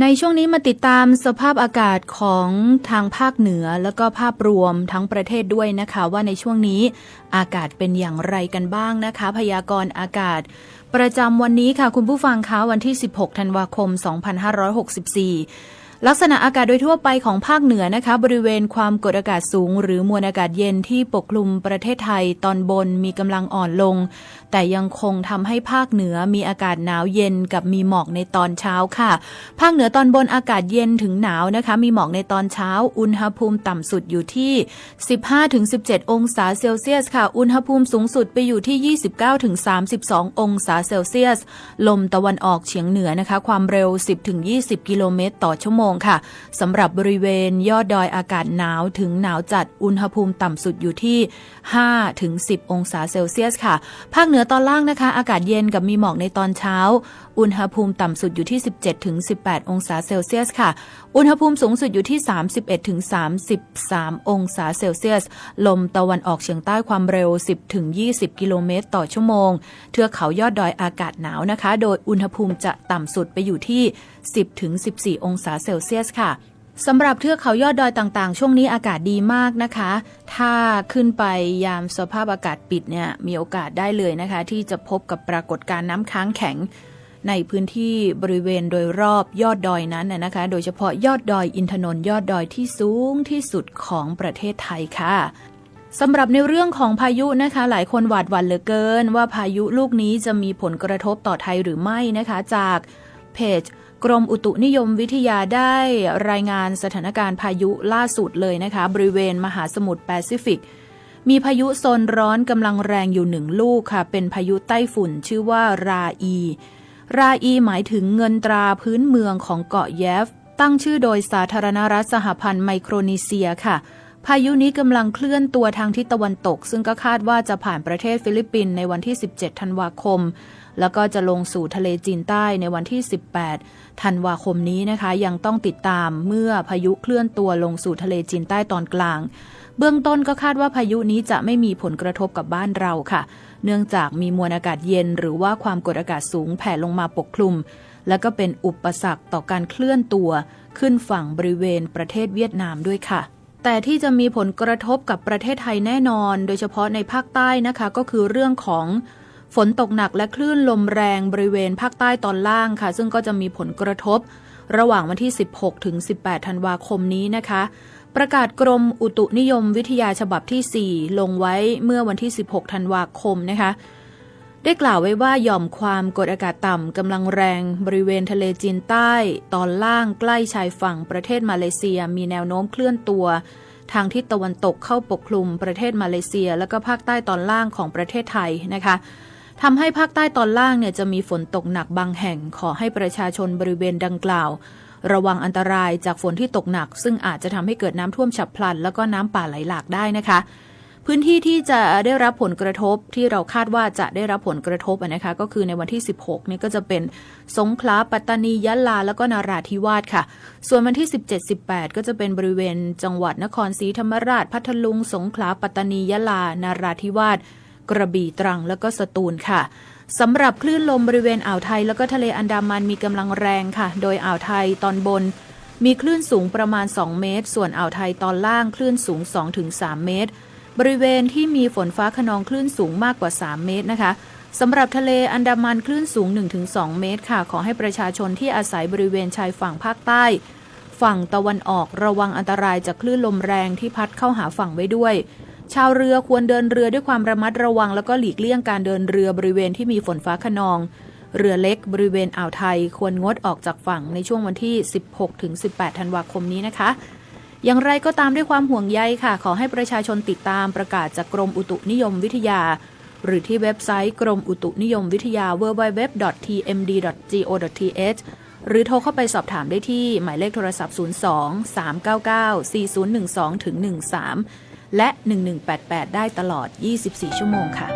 ในช่วงนี้มาติดตามสภาพอากาศของทางภาคเหนือ แล้วก็ภาพรวมทั้งประเทศด้วยนะคะ ว่าในช่วงนี้อากาศเป็นอย่างไรกันบ้างนะคะ พยากรณ์อากาศ ประจำวันนี้ค่ะคุณผู้ฟังคะวันที่ 16 ธันวาคม 2564 ลักษณะอากาศโดยทั่วไปของภาคเหนือนะคะ บริเวณความกดอากาศสูง หรือมวลอากาศเย็นที่ปกคลุมประเทศไทยตอนบนมีกำลังอ่อนลง แต่ยังคงทำให้ภาคเหนือมีอากาศหนาวเย็นกับมีหมอกในตอนเช้าค่ะ ภาคเหนือตอนบนอากาศเย็นถึงหนาวนะคะ มีหมอกในตอนเช้า อุณหภูมิต่ำสุดอยู่ที่ 15-17 องศาเซลเซียสค่ะ อุณหภูมิสูงสุดไปอยู่ที่ 29-32 องศาเซลเซียส ลมตะวันออกเฉียงเหนือนะคะ ความเร็ว 10-20 กิโลเมตรต่อชั่วโมงค่ะสำหรับบริเวณยอดดอยอากาศหนาวถึงหนาวจัดอุณหภูมิต่ำสุดอยู่ที่ 5-10 องศาเซลเซียสค่ะ ภาคเหนือตอนล่างนะคะ อากาศเย็นกับมีหมอกในตอนเช้า อุณหภูมิต่ำสุดอยู่ที่ 17-18 องศาเซลเซียสค่ะ อุณหภูมิสูงสุดอยู่ที่ 31-33 องศาเซลเซียส ลมตะวันออกเฉียงใต้ความเร็ว 10-20 กิโลเมตรต่อชั่วโมง เทือกเขายอดดอยอากาศหนาวนะคะ โดยอุณหภูมิจะต่ำสุดไปอยู่ที่ 10-14 องศาเซลเซียสค่ะสำหรับเทือกเขายอดดอยต่างๆ ช่วงนี้อากาศดีมากนะคะ ถ้าขึ้นไปยามสภาพอากาศปิดเนี่ยมีโอกาสได้เลยนะคะ ที่จะพบกับปรากฏการณ์น้ำค้างแข็ง ในพื้นที่บริเวณโดยรอบยอดดอยนั้นนะคะ โดยเฉพาะยอดดอยอินทนนท์ยอดดอยที่สูงที่สุดของประเทศไทยค่ะสำหรับในเรื่องของพายุนะคะ หลายคนหวาดหวั่นเหลือเกิน ว่าพายุลูกนี้จะมีผลกระทบต่อไทยหรือไม่นะคะ จาก เพจ กรมอุตุนิยมวิทยาได้รายงานสถานการณ์พายุล่าสุดเลยนะคะ บริเวณมหาสมุทรแปซิฟิก มีพายุโซนร้อนกำลังแรงอยู่หนึ่งลูกค่ะ เป็นพายุไต้ฝุ่นชื่อว่าราอี ราอีหมายถึงเงินตราพื้นเมืองของเกาะแยฟ ตั้งชื่อโดยสาธารณรัฐสหพันธ์ไมโครนีเซียค่ะ พายุนี้กำลังเคลื่อนตัวทางทิศตะวันตก ซึ่งก็คาดว่าจะผ่านประเทศฟิลิปปินส์ในวันที่ 17 ธันวาคม แล้วก็จะลงสู่ทะเลจีนใต้ในวันที่ 18 ธันวาคมนี้นะคะ ยังต้องติดตามเมื่อพายุเคลื่อนตัวลงสู่ทะเลจีนใต้ตอนกลาง เบื้องต้นก็คาดว่าพายุนี้จะไม่มีผลกระทบกับบ้านเราค่ะ เนื่องจากมีมวลอากาศเย็น หรือว่าความกดอากาศสูงแผ่ลงมาปกคลุม และก็เป็นอุปสรรคต่อการเคลื่อนตัว ขึ้นฝั่งบริเวณประเทศเวียดนามด้วยค่ะ แต่ที่จะมีผลกระทบกับประเทศไทยแน่นอน โดยเฉพาะในภาคใต้นะคะ ก็คือเรื่องของฝนตกหนักและคลื่นลมแรงบริเวณภาคใต้ตอนล่างค่ะ ซึ่งก็จะมีผลกระทบ ระหว่างวันที่ 16 ถึง 18 ธันวาคมนี้นะคะ ประกาศกรมอุตุนิยมวิทยาฉบับที่ 4 ลงไว้เมื่อวันที่ 16 ธันวาคมนะคะ ได้กล่าวไว้ว่าหย่อมความกดอากาศต่ำกำลังแรงบริเวณทะเลจีนใต้ ตอนล่างใกล้ชายฝั่งประเทศมาเลเซียมีแนวโน้มเคลื่อนตัว ทางทิศตะวันตกเข้าปกคลุมประเทศมาเลเซีย และก็ภาคใต้ตอนล่างของประเทศไทยนะคะทำให้ภาคใต้ตอนล่างเนี่ยจะมีฝนตกหนักบางแห่งขอให้ประชาชนบริเวณดังกล่าว ระวังอันตรายจากฝนที่ตกหนัก ซึ่งอาจจะทำให้เกิดน้ำท่วมฉับพลัน แล้วก็น้ำป่าไหลหลากได้นะคะ พื้นที่ที่จะได้รับผลกระทบที่เราคาดว่าจะได้รับผลกระทบนะคะก็คือในวันที่ 16นี่ก็จะเป็นสงขลาปัตตานียะลา แล้วก็นาราธิวาสค่ะ ส่วนวันที่ 17-18 ก็จะเป็นบริเวณจังหวัดนครศรีธรรมราช พัทลุง สงขลาปัตตานียะลา นาราธิวาสกระบี่ตรัง แล้วก็สตูลค่ะสำหรับคลื่นลมบริเวณอ่าวไทย แล้วก็ทะเลอันดามันมีกำลังแรงค่ะ โดยอ่าวไทยตอนบน มีคลื่นสูงประมาณ 2 เมตร ส่วนอ่าวไทยตอนล่างคลื่นสูง 2-3 เมตร บริเวณที่มีฝนฟ้าขนองคลื่นสูงมากกว่า 3 เมตรนะคะสำหรับทะเลอันดามันคลื่นสูง 1-2 เมตรค่ะ ขอให้ประชาชนที่อาศัยบริเวณชายฝั่งภาคใต้ ฝั่งตะวันออกระวังอันตรายจากคลื่นลมแรงที่พัดเข้าหาฝั่งไว้ด้วย ชาวเรือควรเดินเรือด้วยความระมัดระวัง แล้วก็หลีกเลี่ยงการเดินเรือบริเวณที่มีฝนฟ้าขนอง เรือเล็กบริเวณอ่าวไทย ควรงดออกจากฝั่งในช่วงวันที่ 16-18 ธันวาคมนี้นะคะ อย่างไรก็ตามด้วยความห่วงใยค่ะ ขอให้ประชาชนติดตามประกาศจากกรมอุตุนิยมวิทยา หรือที่เว็บไซต์กรมอุตุนิยมวิทยา www.tmd.go.th หรือโทรเข้าไปสอบถามได้ที่ หมายเลขโทรศัพท์ 02 399 4012 13 และ 1188 ได้ตลอด 24 ชั่วโมงค่ะ